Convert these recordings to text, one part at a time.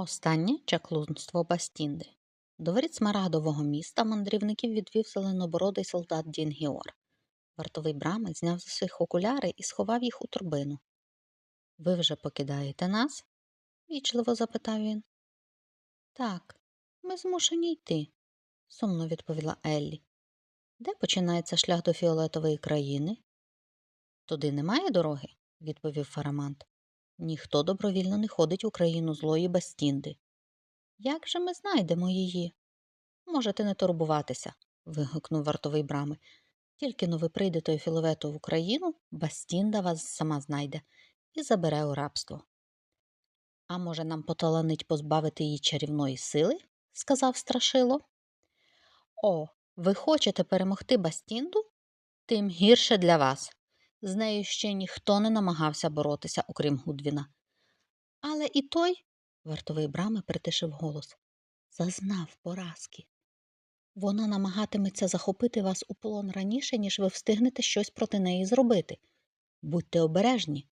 Останнє чаклунство Бастінди. До воріт смарагдового міста мандрівників відвів зеленобородий солдат Дінгіор. Вартовий брами зняв з усіх окуляри і сховав їх у торбину. Ви вже покидаєте нас? вічливо запитав він. Так, ми змушені йти, сумно відповіла Еллі. Де починається шлях до фіолетової країни? Туди немає дороги, відповів Фарамант. Ніхто добровільно не ходить у країну злої Бастінди. Як же ми знайдемо її? Можете не турбуватися, вигукнув вартовий брами. Тільки но ви прийдете у філоветову країну, Бастінда вас сама знайде і забере у рабство. А може, нам поталанить позбавити її чарівної сили? сказав страшило. О, ви хочете перемогти Бастінду? Тим гірше для вас. З нею ще ніхто не намагався боротися, окрім Гудвіна. Але і той, вартовий брами притишив голос, зазнав поразки. Вона намагатиметься захопити вас у полон раніше, ніж ви встигнете щось проти неї зробити. Будьте обережні.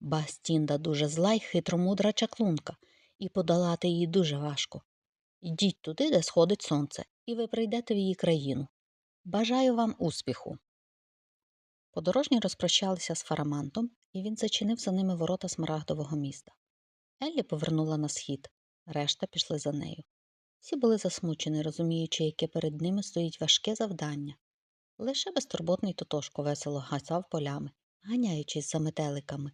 Бастінда дуже зла й хитромудра чаклунка, і подолати її дуже важко. Йдіть туди, де сходить сонце, і ви прийдете в її країну. Бажаю вам успіху. Подорожні розпрощалися з фарамантом, і він зачинив за ними ворота смарагдового міста. Еллі повернула на схід, решта пішли за нею. Всі були засмучені, розуміючи, яке перед ними стоїть важке завдання. Лише безтурботний Тотошко весело гасав полями, ганяючись за метеликами.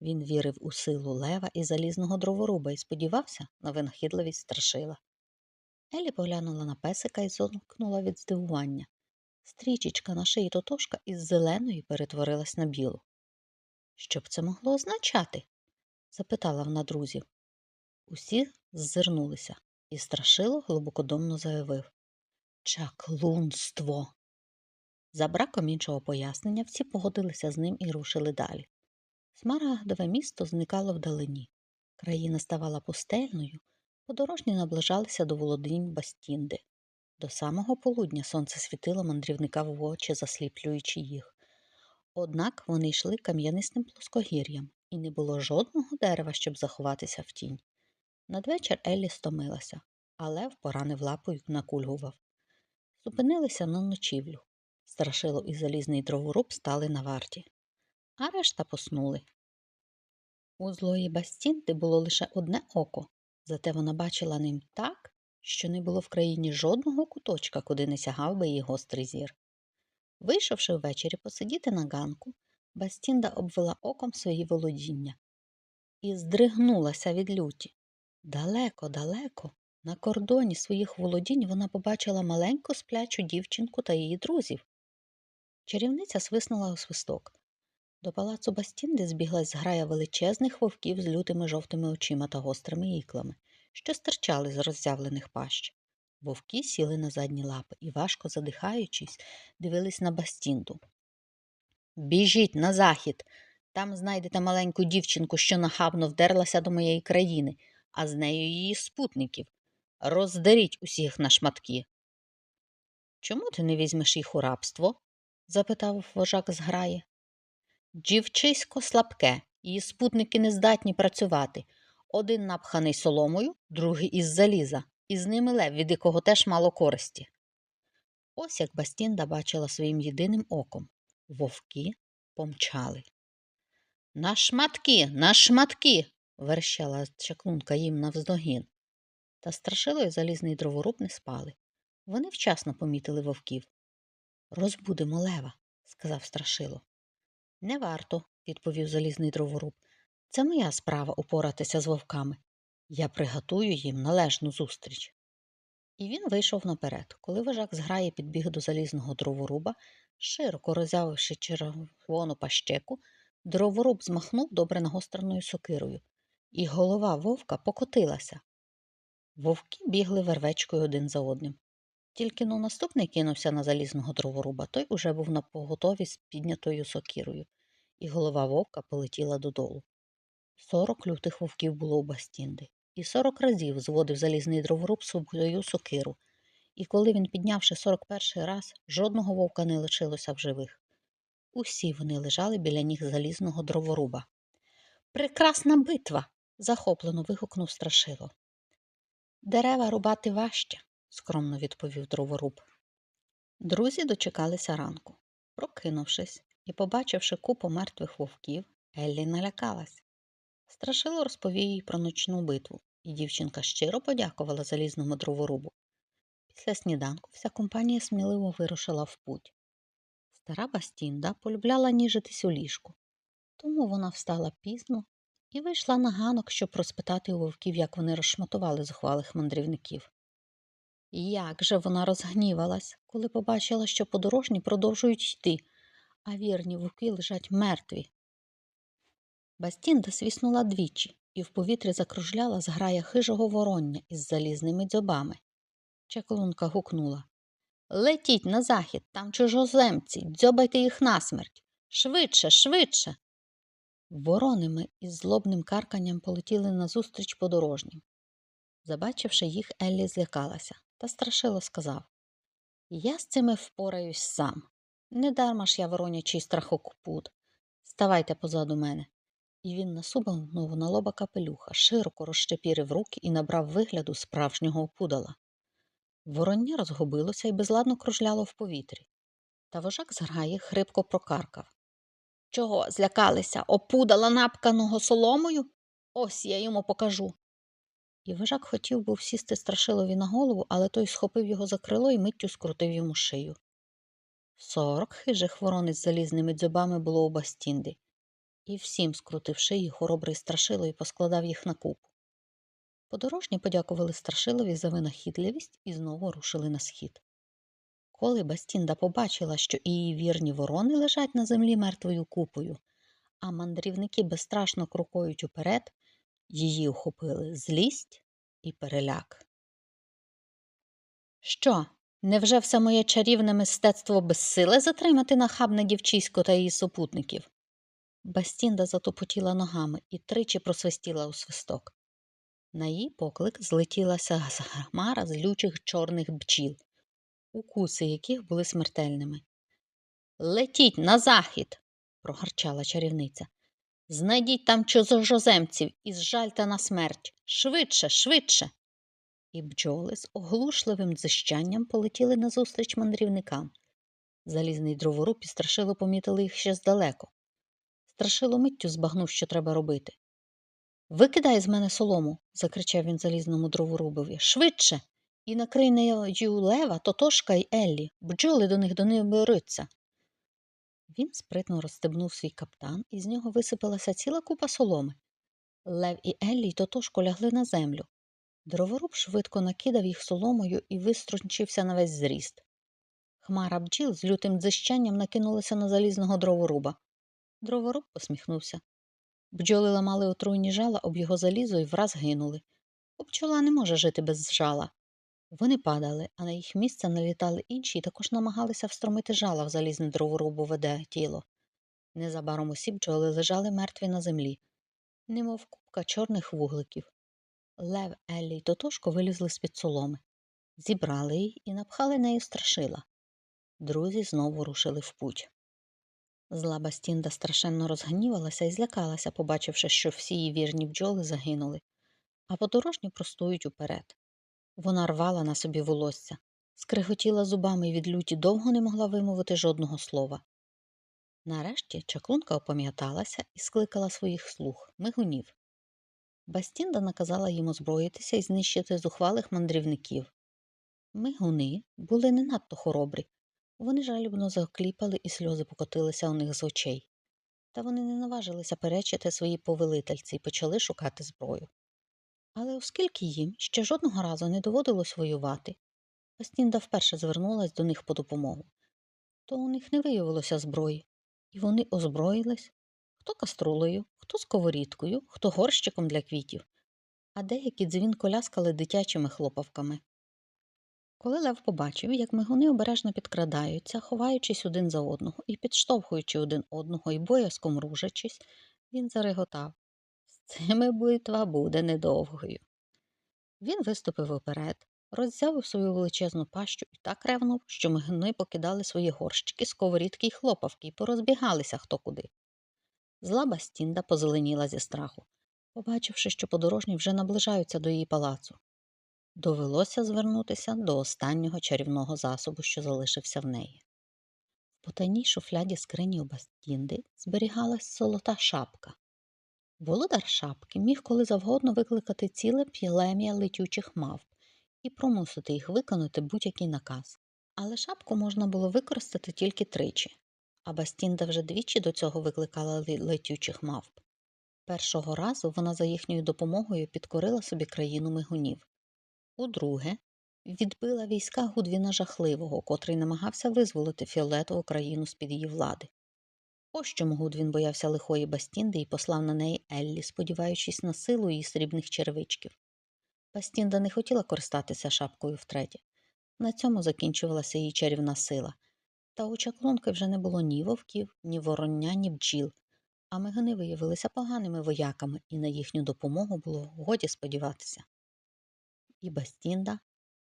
Він вірив у силу лева і залізного дроворуба і сподівався на винахідливість страшила. Елі поглянула на песика і зомкнула від здивування. Стрічечка на шиї Тотошка із зеленої перетворилась на білу. Що б це могло означати? запитала вона друзів. Усі ззирнулися, і страшило глибокодомно заявив Чаклунство. За браком іншого пояснення всі погодилися з ним і рушили далі. Смарагдове місто зникало вдалині. Країна ставала пустельною, подорожні наближалися до володінь Бастінди. До самого полудня сонце світило мандрівника в очі, засліплюючи їх. Однак вони йшли кам'янистим плоскогір'ям, і не було жодного дерева, щоб заховатися в тінь. Надвечір Еллі стомилася, але поранив лапою накульгував. Зупинилися на ночівлю. Страшило і залізний дроворуб стали на варті, а решта поснули. У злої Бастінти було лише одне око, зате вона бачила ним так, що не було в країні жодного куточка, куди не сягав би її гострий зір. Вийшовши ввечері посидіти на ганку, Бастінда обвела оком свої володіння і здригнулася від люті. Далеко, далеко, на кордоні своїх володінь вона побачила маленьку сплячу дівчинку та її друзів. Чарівниця свиснула у свисток. До палацу Бастінди збіглась зграя величезних вовків з лютими жовтими очима та гострими іклами, що стирчали з роззявлених пащ. Вовки сіли на задні лапи і, важко задихаючись, дивились на Бастінду. Біжіть на захід. Там знайдете маленьку дівчинку, що нахабно вдерлася до моєї країни, а з нею її спутників. Роздеріть усіх на шматки. Чому ти не візьмеш їх у рабство? запитав вожак зграї. Дівчисько слабке, її спутники не здатні працювати. Один напханий соломою, другий із заліза, і з ними лев, від якого теж мало користі. Ось як Бастінда бачила своїм єдиним оком. Вовки помчали. На шматки, на шматки. верщала чаклунка їм навздогін. Та страшило і залізний дроворуб не спали. Вони вчасно помітили вовків. Розбудемо лева, сказав страшило. Не варто, відповів залізний дроворуб. Це моя справа упоратися з вовками. Я приготую їм належну зустріч. І він вийшов наперед. Коли вожак зграє підбіг до залізного дроворуба, широко роззявивши червону пащеку, дроворуб змахнув добре нагостреною сокирою, і голова вовка покотилася. Вовки бігли вервечкою один за одним. Тільки но наступний кинувся на залізного дроворуба, той уже був на поготові з піднятою сокирою, і голова вовка полетіла додолу. Сорок лютих вовків було у Бастінди, і сорок разів зводив залізний дроворуб свою сокиру, і коли він, піднявши сорок перший раз, жодного вовка не лишилося в живих. Усі вони лежали біля ніг залізного дроворуба. Прекрасна битва. захоплено вигукнув страшило. Дерева рубати важче, скромно відповів дроворуб. Друзі дочекалися ранку. Прокинувшись і побачивши купу мертвих вовків, Еллі налякалась. Страшило розповів їй про ночну битву, і дівчинка щиро подякувала залізному дроворубу. Після сніданку вся компанія сміливо вирушила в путь. Стара Бастінда полюбляла ніжитись у ліжку, тому вона встала пізно і вийшла на ганок, щоб розпитати у вовків, як вони розшматували зухвалих мандрівників. Як же вона розгнівалась, коли побачила, що подорожні продовжують йти, а вірні вовки лежать мертві. Бастінда свіснула двічі і в повітрі закружляла зграя хижого вороння із залізними дзьобами. Чаклунка гукнула Летіть на захід, там чужоземці, дзьобайте їх насмерть. Швидше, швидше. Вороними із злобним карканням полетіли назустріч подорожнім. Забачивши їх, Еллі злякалася та страшило сказав Я з цими впораюсь сам. Недарма ж я воронячий страхокпут. Ставайте позаду мене. І він насупив на лоба капелюха, широко розщепірив руки і набрав вигляду справжнього опудала. Вороння розгубилося і безладно кружляло в повітрі. Та вожак зграї хрипко прокаркав. Чого злякалися? Опудала напканого соломою? Ось я йому покажу. І вожак хотів був сісти страшилові на голову, але той схопив його за крило і миттю скрутив йому шию. Сорок хижих ворон із залізними дзьобами було у Бастінди, і всім, скрутив шиї, хоробрий страшило і поскладав їх на купу. Подорожні подякували страшилові за винахідливість і знову рушили на схід. Коли Бастінда побачила, що її вірні ворони лежать на землі мертвою купою, а мандрівники безстрашно крокують уперед, її охопили злість і переляк. Що, невже все моє чарівне мистецтво безсиле затримати нахабне дівчисько та її супутників? Бастінда затопотіла ногами і тричі просвистіла у свисток. На її поклик злетілася хмара злючих чорних бджіл, укуси яких були смертельними. Летіть на захід, прогарчала чарівниця. Знайдіть там чужоземців і зжальте на смерть. Швидше, швидше. І бджоли з оглушливим дзищанням полетіли назустріч мандрівникам. Залізний дроворуб і страшило помітили їх ще здалеку. Страшило миттю збагнув, що треба робити. Викидай з мене солому, закричав він залізному дроворубові. Швидше. І накрий нею лева, тотошка й Еллі, бджоли до них до них беруться. Він спритно розстебнув свій каптан, і з нього висипалася ціла купа соломи. Лев і Еллі й тотошко лягли на землю. Дроворуб швидко накидав їх соломою і виструнчився на весь зріст. Хмара бджіл з лютим дзищанням накинулася на залізного дроворуба. Дроворуб посміхнувся. Бджоли ламали отруйні жала об його залізо і враз гинули. Бо бджола не може жити без жала. Вони падали, а на їх місце налітали інші і також намагалися встромити жала в залізне дроворубове тіло. Незабаром усі бджоли лежали мертві на землі, немов купка чорних вугликів. Лев, Еллі й Тотошко вилізли з-під соломи, зібрали її і напхали нею страшила. Друзі знову рушили в путь. Зла Бастінда страшенно розгнівалася і злякалася, побачивши, що всі її вірні бджоли загинули, а подорожні простують уперед. Вона рвала на собі волосся, скриготіла зубами і від люті довго не могла вимовити жодного слова. Нарешті чаклунка опам'яталася і скликала своїх слуг, мигунів. Бастінда наказала їм озброїтися і знищити зухвалих мандрівників. Мигуни були не надто хоробрі, вони жалібно закліпали, і сльози покотилися у них з очей. Та вони не наважилися перечити своїй повелительці і почали шукати зброю. Але оскільки їм ще жодного разу не доводилось воювати, Бастінда вперше звернулась до них по допомогу, то у них не виявилося зброї, і вони озброїлись хто каструлею, хто сковорідкою, хто горщиком для квітів, а деякі дзвінко ляскали дитячими хлопавками. Коли Лев побачив, як мигуни обережно підкрадаються, ховаючись один за одного і підштовхуючи один одного і боязком ружачись, він зареготав З цими битва буде недовгою. Він виступив уперед, роззявив свою величезну пащу і так ревнув, що мигуни покидали свої горщики, сковорідки й хлопавки і порозбігалися хто куди. Зла Бастінда позеленіла зі страху, побачивши, що подорожні вже наближаються до її палацу. Довелося звернутися до останнього чарівного засобу, що залишився в неї. В потайній шуфляді скрині у Бастінди зберігалась золота шапка. Володар шапки міг коли завгодно викликати ціле плем'я летючих мавп і примусити їх виконати будь-який наказ. Але шапку можна було використати тільки тричі, а Бастінда вже двічі до цього викликала летючих мавп. Першого разу вона за їхньою допомогою підкорила собі країну мигунів. Удруге, відбила війська Гудвіна Жахливого, котрий намагався визволити фіолетову країну з-під її влади. Ось чому Гудвін боявся лихої Бастінди і послав на неї Еллі, сподіваючись на силу її срібних черевичків. Бастінда не хотіла користатися шапкою втретє. На цьому закінчувалася її чарівна сила. Та у чаклунки вже не було ні вовків, ні вороння, ні бджіл, а мигани виявилися поганими вояками, і на їхню допомогу було годі сподіватися. І Бастінда,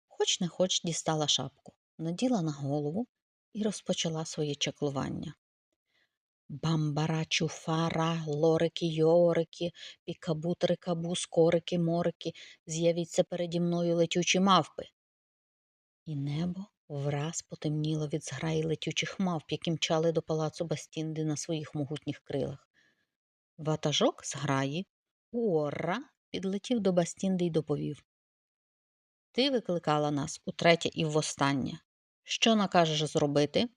хоч не хоч, дістала шапку, наділа на голову і розпочала своє чаклування. Бамбара, чуфара, лорики, йорики, пікабу, трикабу, скорики, морики, з'явіться переді мною летючі мавпи. І небо враз потемніло від зграї летючих мавп, які мчали до палацу Бастінди на своїх могутніх крилах. Ватажок з граї, Уорра, підлетів до Бастінди й доповів. Ти викликала нас утретє і востаннє. Що накажеш зробити?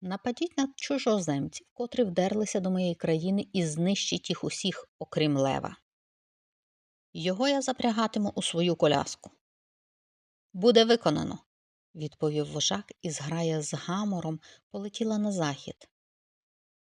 Нападіть на чужоземців, котрі вдерлися до моєї країни і знищить їх усіх, окрім лева. Його я запрягатиму у свою коляску. Буде виконано, відповів вожак, і зграя з гамором полетіла на захід,